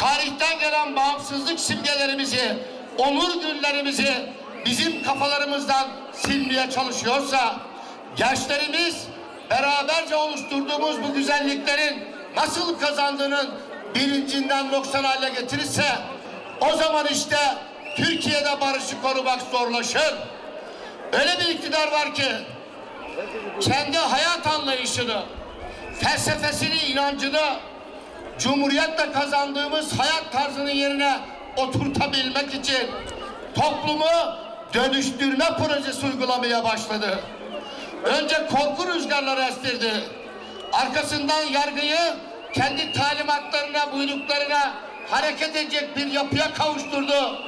tarihten gelen bağımsızlık simgelerimizi, onur günlerimizi bizim kafalarımızdan silmeye çalışıyorsa, gençlerimiz beraberce oluşturduğumuz bu güzelliklerin nasıl kazandığının bilincinden noksan hale getirirse, o zaman işte Türkiye'de barışı korumak zorlaşır. Öyle bir iktidar var ki kendi hayat anlayışını, felsefesini, inancını Cumhuriyetle kazandığımız hayat tarzının yerine oturtabilmek için toplumu dönüştürme projesi uygulamaya başladı. Önce korku rüzgarları estirdi. Arkasından yargıyı kendi talimatlarına, buyruklarına hareket edecek bir yapıya kavuşturdu.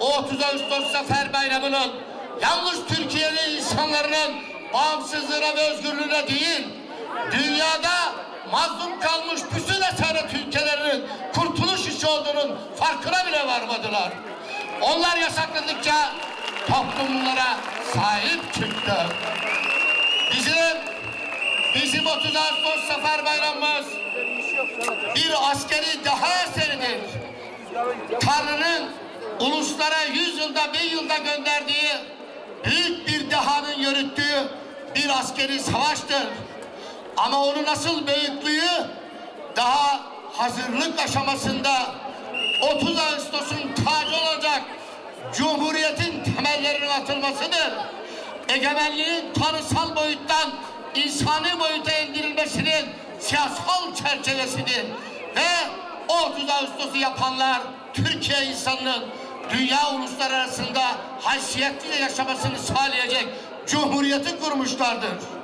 O 30 Ağustos Zafer Bayramı'nın yalnız Türkiye'li insanların bağımsızlığına ve özgürlüğüne değil, dünyada mazlum kalmış bütün esaret ülkelerinin kurtuluş işi olduğunun farkına bile varmadılar. Onlar yasakladıkça toplum bunlara sahip çıktı. Bizim bizim 30 Ağustos Zafer Bayramımız bir askeri daha eseridir. Tanrı'nın uluslara yüz yılda bin yılda gönderdiği büyük bir dehanın yürüttüğü bir askeri savaştır. Ama onu nasıl büyüklüğü daha hazırlık aşamasında 30 Ağustos'un tacı olacak Cumhuriyetin temellerinin atılmasıdır. Egemenliğin tanrısal boyuttan insani boyuta indirilmesinin siyasal çerçevesidir. Ve o 30 Ağustos'u yapanlar Türkiye insanının dünya ulusları arasında haysiyetli yaşamasını sağlayacak cumhuriyeti kurmuşlardır.